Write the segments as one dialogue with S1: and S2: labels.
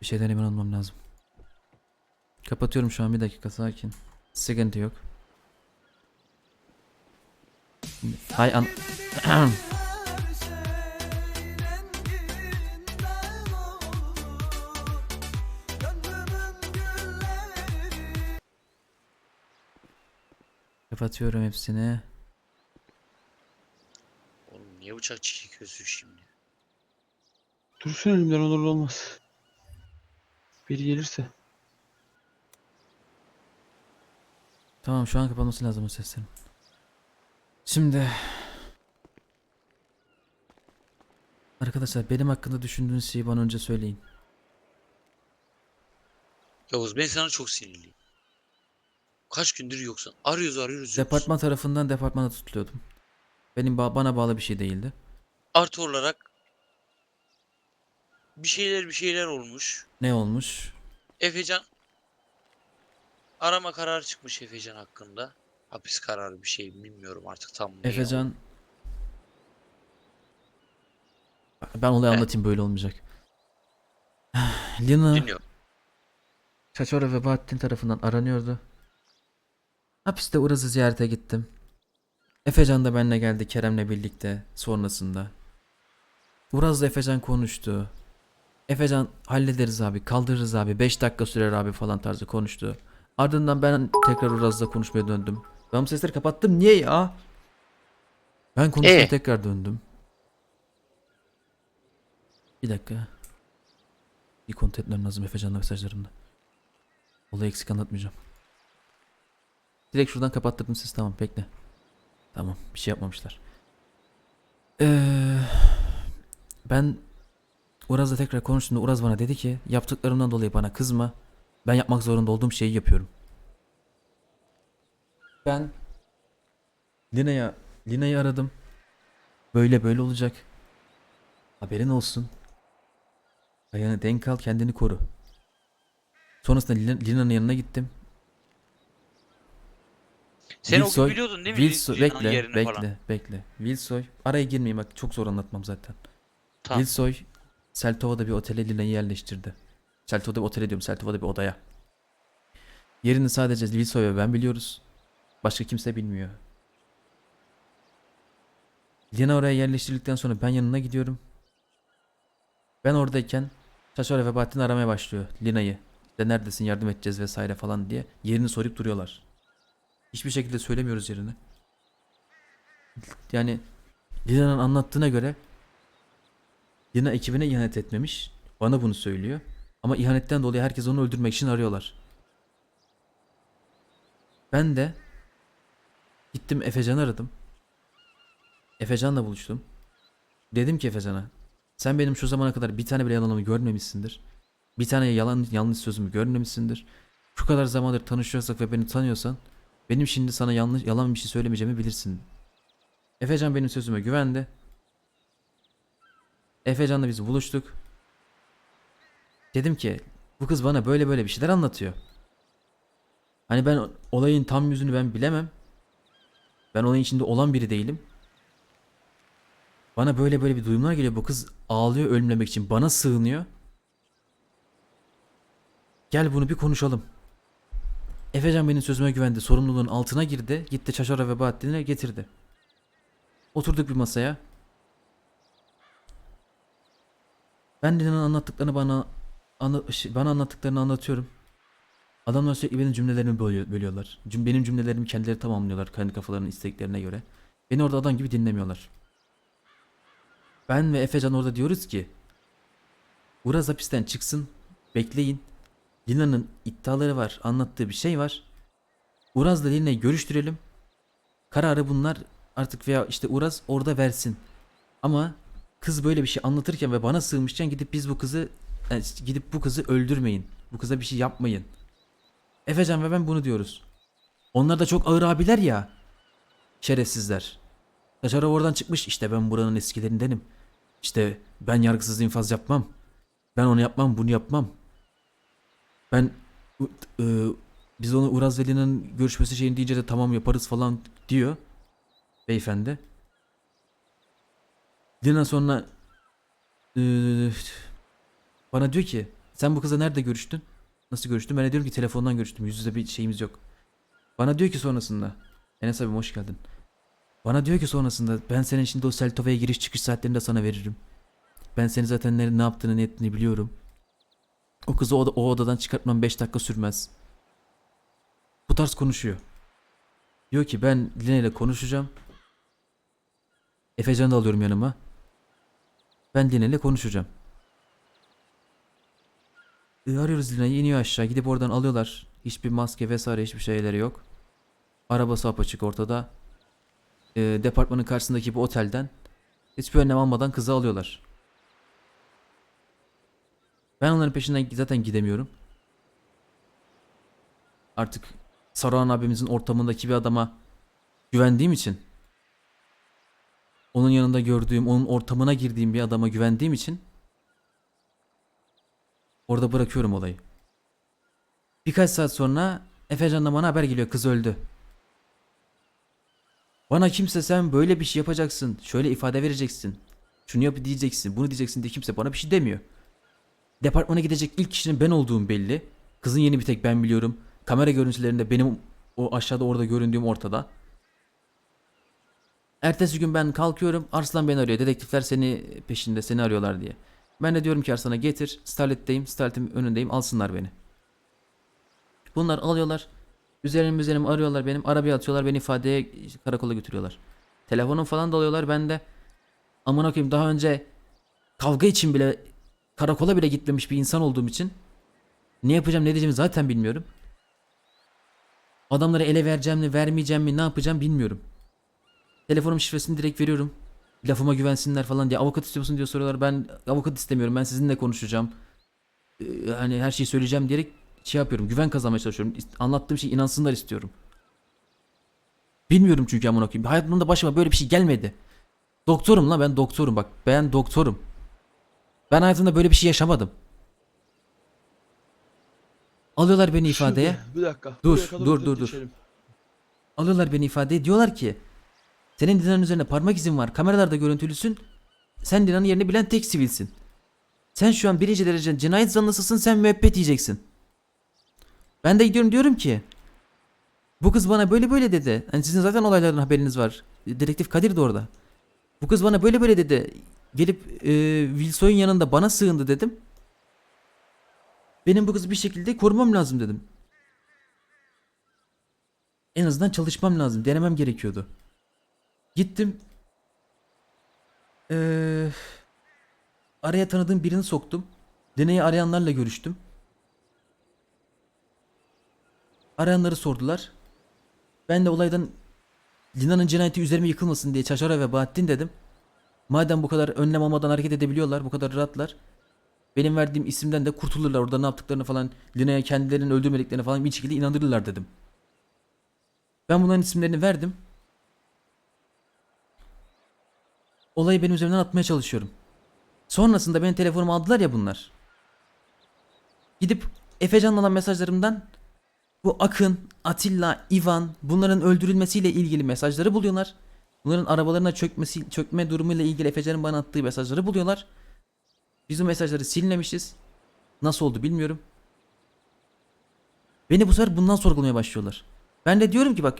S1: Bir şeyden emin olmam lazım. Kapatıyorum şu an bir dakika sakin. Sıkıntı yok. Hay an... Kapatıyorum hepsini.
S2: Oğlum niye bıçak çekiyorsun şimdi?
S3: Dursun elimden olur olmaz. Biri gelirse.
S1: Tamam şu an kapanması lazım o seslerin. Şimdi Arkadaşlar benim hakkında düşündüğünüz şeyi bana önce söyleyin.
S2: Yavuz ben sana çok sinirliyim. Kaç gündür yoksun. Arıyoruz arıyoruz yoksun.
S1: Departman tarafından departmana tutuluyordum. Benim ba- bana bağlı bir şey değildi.
S2: Artı olarak bir şeyler bir şeyler olmuş.
S1: Ne olmuş?
S2: Efecan arama kararı çıkmış Efecan hakkında. Hapis kararı bir şey bilmiyorum artık tam
S1: Efecan Ben olayı anlatayım böyle olmayacak. Lina
S2: Dinliyorum.
S1: Çaçora ve Bahattin tarafından aranıyordu. Hapiste Uraz'ı ziyarete gittim. Efecan da benimle geldi Kerem'le birlikte sonrasında. Uraz'la Efecan konuştu. Efecan hallederiz abi, kaldırırız abi, 5 dakika sürer abi falan tarzı konuştu. Ardından ben tekrar Uraz'la konuşmaya döndüm. Ben bu sesleri kapattım niye ya? Ben konuşmaya
S2: Ee?
S1: tekrar döndüm. Bir dakika. Bir kontrol etmem lazım Efecan'la mesajlarımda. Olayı eksik anlatmayacağım. Direkt şuradan kapattırdım siz tamam bekle. Tamam bir şey yapmamışlar. Ee, ben Uraz'la tekrar konuştuğumda Uraz bana dedi ki yaptıklarımdan dolayı bana kızma. Ben yapmak zorunda olduğum şeyi yapıyorum. Ben Lina'ya Lina'yı aradım. Böyle böyle olacak. Haberin olsun. Ayağını denk al kendini koru. Sonrasında Lina- Lina'nın yanına gittim.
S2: Sen o gün
S1: Wilsoy-
S2: biliyordun değil mi?
S1: Wilsoy bekle bekle
S2: falan.
S1: bekle. Wilsoy araya girmeyeyim bak çok zor anlatmam zaten.
S2: Tamam.
S1: Wilsoy Seltova'da bir otele Lina'yı yerleştirdi. Seltova'da bir otele diyorum Seltova'da bir odaya. Yerini sadece Wilsoy ve ben biliyoruz. Başka kimse bilmiyor. Lina oraya yerleştirildikten sonra ben yanına gidiyorum. Ben oradayken Şaşore ve Bahattin aramaya başlıyor Lina'yı. İşte neredesin yardım edeceğiz vesaire falan diye. Yerini sorup duruyorlar. Hiçbir şekilde söylemiyoruz yerini. Yani Lina'nın anlattığına göre Lina ekibine ihanet etmemiş. Bana bunu söylüyor. Ama ihanetten dolayı herkes onu öldürmek için arıyorlar. Ben de gittim Efecan'ı aradım. Efecan'la buluştum. Dedim ki Efecan'a sen benim şu zamana kadar bir tane bile yalanımı görmemişsindir. Bir tane yalan yanlış sözümü görmemişsindir. Şu kadar zamandır tanışıyorsak ve beni tanıyorsan benim şimdi sana yanlış yalan bir şey söylemeyeceğimi bilirsin. Efecan benim sözüme güvendi. Efecan'la biz buluştuk. Dedim ki bu kız bana böyle böyle bir şeyler anlatıyor. Hani ben olayın tam yüzünü ben bilemem. Ben olayın içinde olan biri değilim. Bana böyle böyle bir duyumlar geliyor. Bu kız ağlıyor ölmemek için. Bana sığınıyor. Gel bunu bir konuşalım. Efecan benim sözüme güvendi. Sorumluluğun altına girdi. Gitti Çaşara ve Bahattin'e getirdi. Oturduk bir masaya. Ben Lina'nın anlattıklarını bana anla- bana anlattıklarını anlatıyorum. Adamlar sürekli benim cümlelerimi bölüyor, bölüyorlar. Benim cümlelerimi kendileri tamamlıyorlar kendi kafalarının isteklerine göre. Beni orada adam gibi dinlemiyorlar. Ben ve Efecan orada diyoruz ki Uraz hapisten çıksın. Bekleyin. Lina'nın iddiaları var. Anlattığı bir şey var. Uraz'la Lina'yı görüştürelim. Kararı bunlar artık veya işte Uraz orada versin. Ama kız böyle bir şey anlatırken ve bana sığmışken gidip biz bu kızı yani gidip bu kızı öldürmeyin. Bu kıza bir şey yapmayın. Efecan ve ben bunu diyoruz. Onlar da çok ağır abiler ya. Şerefsizler. Kaçara oradan çıkmış işte ben buranın eskilerindenim. İşte ben yargısız infaz yapmam. Ben onu yapmam bunu yapmam. Ben ı, biz onu Uraz ve Lina'nın görüşmesi şeyini deyince de tamam yaparız falan diyor. Beyefendi. Lina sonra bana diyor ki Sen bu kızla nerede görüştün? Nasıl görüştün? Ben de diyorum ki telefondan görüştüm. Yüz yüze bir şeyimiz yok. Bana diyor ki sonrasında. Enes abi hoş geldin. Bana diyor ki sonrasında ben senin şimdi o Seltova'ya giriş çıkış saatlerinde sana veririm. Ben seni zaten ne, ne yaptığını ne ettiğini biliyorum. O kızı o, o odadan çıkartmam 5 dakika sürmez. Bu tarz konuşuyor. Diyor ki ben Lina ile konuşacağım. Efecan'ı da alıyorum yanıma. Ben Lina konuşacağım. E, arıyoruz Lina'yı iniyor aşağı gidip oradan alıyorlar. Hiçbir maske vesaire hiçbir şeyleri yok. Arabası apaçık ortada. E, departmanın karşısındaki bir otelden hiçbir önlem almadan kızı alıyorlar. Ben onların peşinden zaten gidemiyorum. Artık Saruhan abimizin ortamındaki bir adama güvendiğim için onun yanında gördüğüm, onun ortamına girdiğim bir adama güvendiğim için orada bırakıyorum olayı. Birkaç saat sonra Efecan'dan bana haber geliyor kız öldü. Bana kimse sen böyle bir şey yapacaksın, şöyle ifade vereceksin, şunu yap diyeceksin, bunu diyeceksin diye kimse bana bir şey demiyor. Departmana gidecek ilk kişinin ben olduğum belli. Kızın yeni bir tek ben biliyorum. Kamera görüntülerinde benim o aşağıda orada göründüğüm ortada. Ertesi gün ben kalkıyorum. Arslan beni arıyor. Dedektifler seni peşinde seni arıyorlar diye. Ben de diyorum ki Arslan'a getir. Starlet'teyim. Starlet'in önündeyim. Alsınlar beni. Bunlar alıyorlar. Üzerim üzerim arıyorlar benim. Arabaya atıyorlar. Beni ifadeye karakola götürüyorlar. Telefonum falan da alıyorlar. Ben de amına koyayım daha önce kavga için bile karakola bile gitmemiş bir insan olduğum için ne yapacağım ne diyeceğimi zaten bilmiyorum. Adamları ele vereceğim mi vermeyeceğim mi ne yapacağım bilmiyorum. Telefonum şifresini direkt veriyorum. Lafıma güvensinler falan diye avukat istiyor musun diye soruyorlar. Ben avukat istemiyorum. Ben sizinle konuşacağım. Ee, hani her şeyi söyleyeceğim diyerek şey yapıyorum. Güven kazanmaya çalışıyorum. Anlattığım şey inansınlar istiyorum. Bilmiyorum çünkü amına koyayım. Hayatımda başıma böyle bir şey gelmedi. Doktorum lan ben doktorum bak. Ben doktorum. Ben hayatımda böyle bir şey yaşamadım. Alıyorlar beni ifadeye.
S3: Şimdi, bir dakika.
S1: Dur, dur, dur, dur. Alıyorlar beni ifadeye. Diyorlar ki senin Dina'nın üzerine parmak izin var. Kameralarda görüntülüsün. Sen Dina'nın yerini bilen tek sivilsin. Sen şu an birinci derece cinayet zanlısısın. Sen müebbet yiyeceksin. Ben de gidiyorum diyorum ki bu kız bana böyle böyle dedi. Hani sizin zaten olayların haberiniz var. Dedektif Kadir de orada. Bu kız bana böyle böyle dedi. Gelip e, Wilson'un yanında bana sığındı dedim. Benim bu kızı bir şekilde korumam lazım dedim. En azından çalışmam lazım. Denemem gerekiyordu. Gittim. Ee, araya tanıdığım birini soktum. Deneyi arayanlarla görüştüm. Arayanları sordular. Ben de olaydan Lina'nın cinayeti üzerime yıkılmasın diye Çaşara ve Bahattin dedim. Madem bu kadar önlem almadan hareket edebiliyorlar, bu kadar rahatlar. Benim verdiğim isimden de kurtulurlar. Orada ne yaptıklarını falan, Lina'ya kendilerinin öldürmediklerini falan bir şekilde inandırırlar dedim. Ben bunların isimlerini verdim. Olayı benim üzerimden atmaya çalışıyorum. Sonrasında benim telefonumu aldılar ya bunlar. Gidip Efecan'la olan mesajlarımdan bu Akın, Atilla, Ivan bunların öldürülmesiyle ilgili mesajları buluyorlar. Bunların arabalarına çökmesi, çökme durumuyla ilgili Efecan'ın bana attığı mesajları buluyorlar. Biz o mesajları silmemişiz. Nasıl oldu bilmiyorum. Beni bu sefer bundan sorgulamaya başlıyorlar. Ben de diyorum ki bak.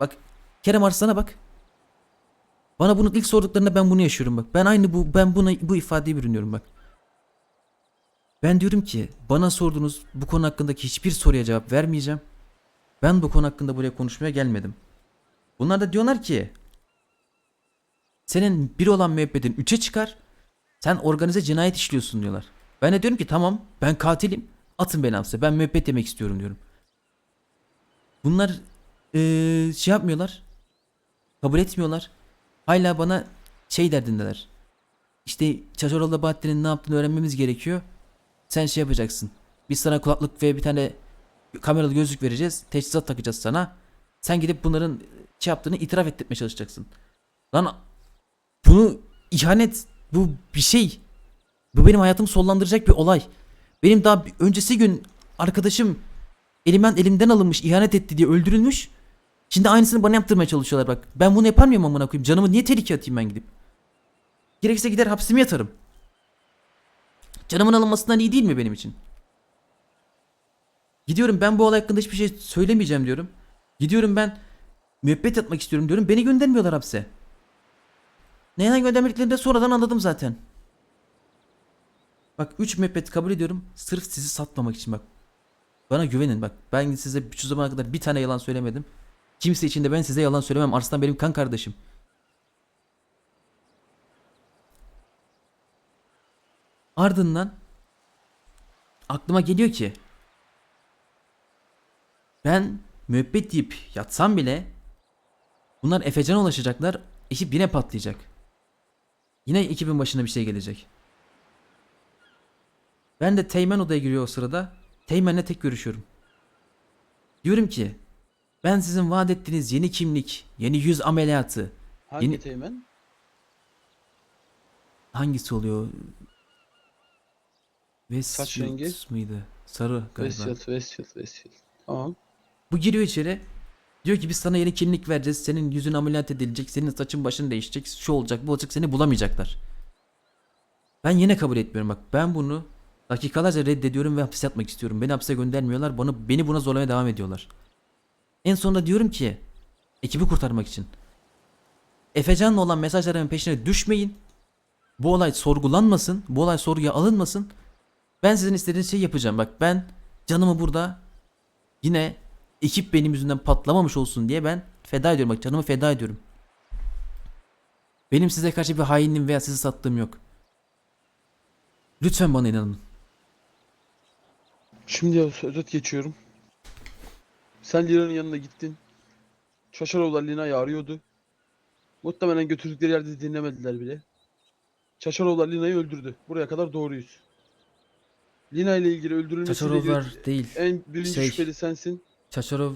S1: Bak Kerem Arslan'a bak. Bana bunu ilk sorduklarında ben bunu yaşıyorum bak. Ben aynı bu ben buna bu ifadeyi bürünüyorum bak. Ben diyorum ki bana sorduğunuz bu konu hakkındaki hiçbir soruya cevap vermeyeceğim. Ben bu konu hakkında buraya konuşmaya gelmedim. Bunlar da diyorlar ki senin bir olan müebbetin 3'e çıkar. Sen organize cinayet işliyorsun diyorlar. Ben de diyorum ki tamam ben katilim. Atın beni hapse. Ben müebbet yemek istiyorum diyorum. Bunlar eee, şey yapmıyorlar. Kabul etmiyorlar. Hala bana şey derdindeler. İşte Çaçoroğlu Bahattin'in ne yaptığını öğrenmemiz gerekiyor. Sen şey yapacaksın. Biz sana kulaklık ve bir tane kameralı gözlük vereceğiz. Teçhizat takacağız sana. Sen gidip bunların şey yaptığını itiraf ettirmeye çalışacaksın. Lan bunu ihanet bu bir şey. Bu benim hayatımı sollandıracak bir olay. Benim daha öncesi gün arkadaşım elimden elimden alınmış, ihanet etti diye öldürülmüş. Şimdi aynısını bana yaptırmaya çalışıyorlar bak. Ben bunu yapar mıyım amına koyayım? Canımı niye tehlikeye atayım ben gidip? Gerekirse gider hapsimi yatarım. Canımın alınmasından iyi değil mi benim için? Gidiyorum ben bu olay hakkında hiçbir şey söylemeyeceğim diyorum. Gidiyorum ben müebbet yatmak istiyorum diyorum. Beni göndermiyorlar hapse. Neden göndermediklerini de sonradan anladım zaten. Bak 3 müebbet kabul ediyorum. Sırf sizi satmamak için bak. Bana güvenin bak. Ben size şu zamana kadar bir tane yalan söylemedim. Kimse için de ben size yalan söylemem. Arslan benim kan kardeşim. Ardından aklıma geliyor ki ben müebbet deyip yatsam bile bunlar Efecan'a ulaşacaklar. Ekip yine patlayacak. Yine ekibin başına bir şey gelecek. Ben de Teğmen odaya giriyor o sırada. Teğmen'le tek görüşüyorum. Diyorum ki ben sizin vaat ettiğiniz yeni kimlik, yeni yüz ameliyatı
S3: Hangi
S1: Yeni-
S3: teğmen?
S1: hangisi oluyor?
S3: Saç
S1: Westfield
S3: rengi?
S1: mıydı? Sarı galiba.
S3: Westfield, Westfield, Westfield. Tamam.
S1: Bu giriyor içeri. Diyor ki biz sana yeni kimlik vereceğiz. Senin yüzün ameliyat edilecek. Senin saçın başın değişecek. Şu olacak bu olacak. Seni bulamayacaklar. Ben yine kabul etmiyorum bak. Ben bunu dakikalarca reddediyorum ve hapse atmak istiyorum. Beni hapse göndermiyorlar. Bana, beni buna zorlamaya devam ediyorlar. En sonunda diyorum ki ekibi kurtarmak için. Efecan'la olan mesajların peşine düşmeyin. Bu olay sorgulanmasın. Bu olay sorguya alınmasın. Ben sizin istediğiniz şeyi yapacağım. Bak ben canımı burada yine ekip benim yüzümden patlamamış olsun diye ben feda ediyorum. Bak canımı feda ediyorum. Benim size karşı bir hainliğim veya sizi sattığım yok. Lütfen bana inanın.
S3: Şimdi özet geçiyorum. Sen Lina'nın yanına gittin. Çaşarovlar Lina'yı arıyordu. Muhtemelen götürdükleri yerde dinlemediler bile. Çaşarovlar Lina'yı öldürdü. Buraya kadar doğruyuz. Lina ile ilgili öldürülmesiyle ilgili
S1: Çaçarovlar değil.
S3: en birinci
S1: Şey-
S3: şüpheli sensin.
S1: Çaçarov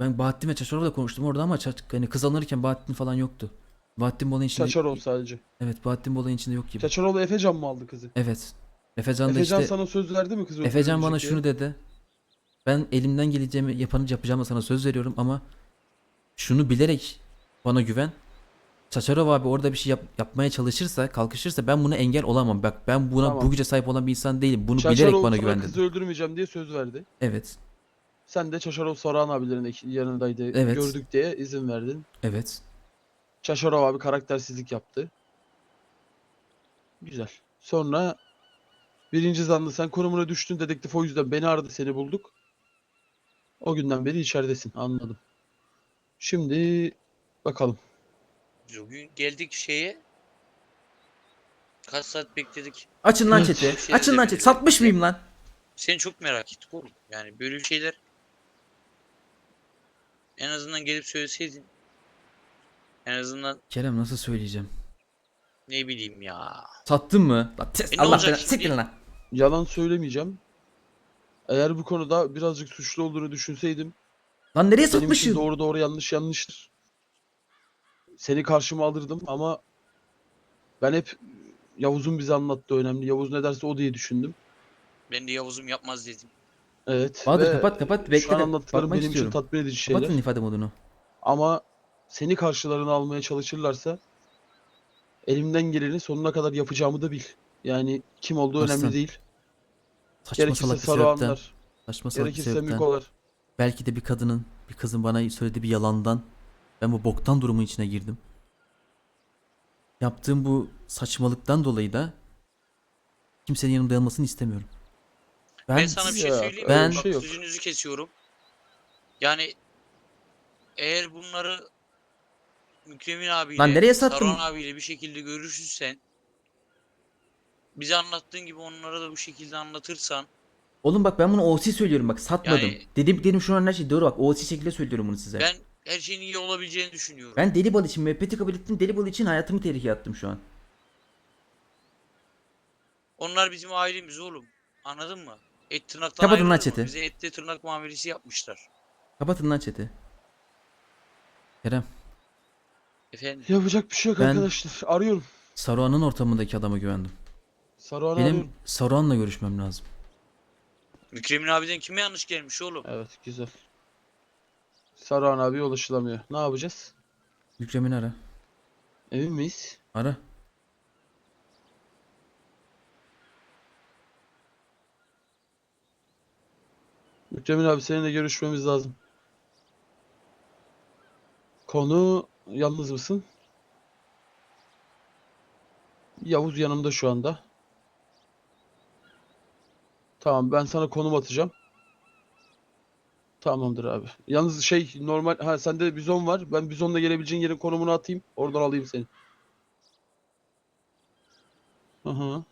S1: ben Bahattin ve Çaçarov'la konuştum orada ama Çaç, hani kız alınırken Bahattin falan yoktu. Bahattin bu olayın içinde
S3: Çaçarov sadece.
S1: Evet Bahattin bu olayın içinde yok gibi.
S3: Çaçarov Efecan mı aldı kızı?
S1: Evet. Efecan da
S3: Efecan
S1: işte
S3: sana söz verdi mi kızı
S1: Efecan bana şunu
S3: diye?
S1: dedi. Ben elimden geleceğimi yapanı yapacağıma sana söz veriyorum ama şunu bilerek bana güven. Çaçarov abi orada bir şey yap- yapmaya çalışırsa, kalkışırsa ben buna engel olamam. Bak ben buna
S3: Tamam.
S1: bu güce sahip olan bir insan değilim. Bunu bilerek
S3: Çaçarov
S1: bana
S3: sana
S1: güven
S3: kızı
S1: dedi.
S3: öldürmeyeceğim diye söz verdi.
S1: Evet.
S3: Sen de Çaşarov Saruhan abilerin ek- yanındaydı.
S1: Evet.
S3: Gördük diye izin verdin.
S1: Evet.
S3: Çaşarov abi karaktersizlik yaptı. Güzel. Sonra birinci zanlı sen konumuna düştün dedektif o yüzden beni aradı seni bulduk. O günden beri içeridesin anladım. Şimdi bakalım.
S2: Bugün geldik şeye. Kaç saat bekledik.
S1: Açın lan chat'i.
S2: Şey
S1: Açın lan chat'i. Satmış mıyım lan?
S2: Seni çok merak ettik oğlum. Yani böyle şeyler en azından gelip söyleseydin. En azından
S1: Kerem nasıl söyleyeceğim?
S2: ne bileyim ya.
S1: Sattın mı? Bak ses
S2: E ne
S1: Allah
S2: olacak
S1: belanı.
S2: şimdi?
S1: Siktir lan.
S3: Yalan söylemeyeceğim. Eğer bu konuda birazcık suçlu olduğunu düşünseydim
S1: Lan nereye
S3: benim için doğru doğru yanlış yanlıştır. Seni karşıma alırdım ama ben hep Yavuz'un bize anlattığı önemli. Yavuz ne derse o diye düşündüm.
S2: Ben de Yavuz'um yapmaz dedim.
S3: Evet.
S1: Bahadır,
S3: ve
S1: kapat, kapat.
S3: Şu
S1: Bekle
S3: an
S1: de
S3: anlattıklarım
S1: bakmak
S3: benim
S1: istiyorum.
S3: için tatmin edici şeyler.
S1: Kapatın ifade modunu.
S3: Ama seni karşılarına almaya çalışırlarsa elimden geleni sonuna kadar yapacağımı da bil. Yani kim olduğu
S1: Aslan,
S3: önemli değil.
S1: Saçma
S3: Gerekirse
S1: salak bir sebepten.
S3: Saruhanlar,
S1: Saçma salak bir
S3: gerekirse
S1: sebepten.
S3: Mikolar.
S1: Belki de bir kadının, bir kızın bana söylediği bir yalandan ben bu boktan durumun içine girdim. Yaptığım bu saçmalıktan dolayı da kimsenin yanımda yanmasını istemiyorum. Ben,
S2: Ben, sana bir şey
S3: Ya,
S2: söyleyeyim.
S1: ben-
S2: mi?
S3: bir şey yok.
S2: sözünüzü kesiyorum. Yani eğer bunları Mükremin abiyle,
S1: Lan nereye sattın?
S2: Saruhan abiyle bir şekilde görüşürsen bize anlattığın gibi onlara da bu şekilde anlatırsan
S1: Oğlum bak ben bunu OC söylüyorum bak satmadım.
S2: Yani-
S1: Dedim dedim şu an her şey doğru bak OC şekilde söylüyorum bunu size.
S2: ben her şeyin iyi olabileceğini düşünüyorum.
S1: Ben deli bal için müebbeti kabul ettim. Deli bal için hayatımı tehlikeye attım şu an.
S2: Onlar bizim ailemiz oğlum. Anladın mı? Et tırnaktan
S1: Kapatın lan
S2: ayrılır mı?
S1: chat'i.
S2: Bize ette tırnak muamelesi yapmışlar.
S1: Kapatın lan chat'i. Kerem,
S2: Efendim
S3: Yapacak bir şey yok
S1: Ben-
S3: arkadaşlar. Arıyorum.
S1: Saruhan'ın ortamındaki adama güvendim.
S3: Saruhan'ı
S1: Benim
S3: arıyorum.
S1: Saruhan'la görüşmem lazım.
S2: Mükremin abiden kime yanlış gelmiş oğlum?
S3: Evet güzel. Saruhan abi ulaşılamıyor. Ne yapacağız?
S1: Mükremin ara.
S3: Emin miyiz?
S1: Ara.
S3: Mükremin abi seninle görüşmemiz lazım. Konu yalnız mısın? Yavuz yanımda şu anda. Tamam ben sana konum atacağım. Tamamdır abi. Yalnız şey normal ha sende bizon var. Ben bizonla gelebileceğin yerin konumunu atayım. Oradan alayım seni. Hı hı.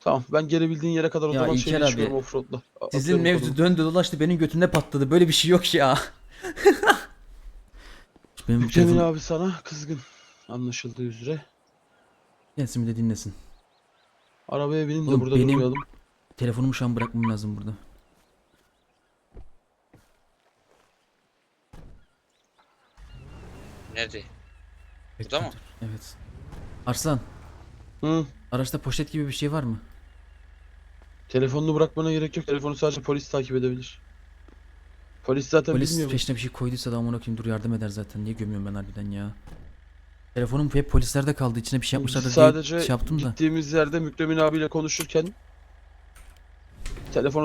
S3: Tamam ben gelebildiğin yere kadar o
S1: Ya
S3: zaman
S1: İlker
S3: şeyle
S1: abi,
S3: çıkıyorum offroad'la. A-
S1: Sizin
S3: atıyorum
S1: mevzu
S3: konumu.
S1: döndü dolaştı benim götümde patladı. Böyle bir şey yok ya. Benim
S3: Mükremin
S1: telefon
S3: abi sana kızgın. Anlaşıldığı üzere.
S1: gelsin bir de dinlesin.
S3: Arabaya binin de
S1: Oğlum
S3: burada
S1: benim-
S3: durmayalım.
S1: Telefonumu şu an bırakmam lazım burada.
S2: Nerede? Burada mı?
S1: Evet. Arslan,
S3: Hı.
S1: araçta poşet gibi bir şey var mı?
S3: Telefonunu bırakmana gerek yok. Telefonu sadece polis takip edebilir. Polis zaten
S1: Polis
S3: bilmiyor. bu.
S1: peşine bir şey koyduysa da amına koyayım dur yardım eder zaten. Niye gömüyorum ben harbiden ya? Telefonum hep polislerde kaldı. İçine bir şey yapmışlar da diye
S3: Sadece
S1: şey yaptım da.
S3: gittiğimiz yerde Mükremin abiyle konuşurken telefonu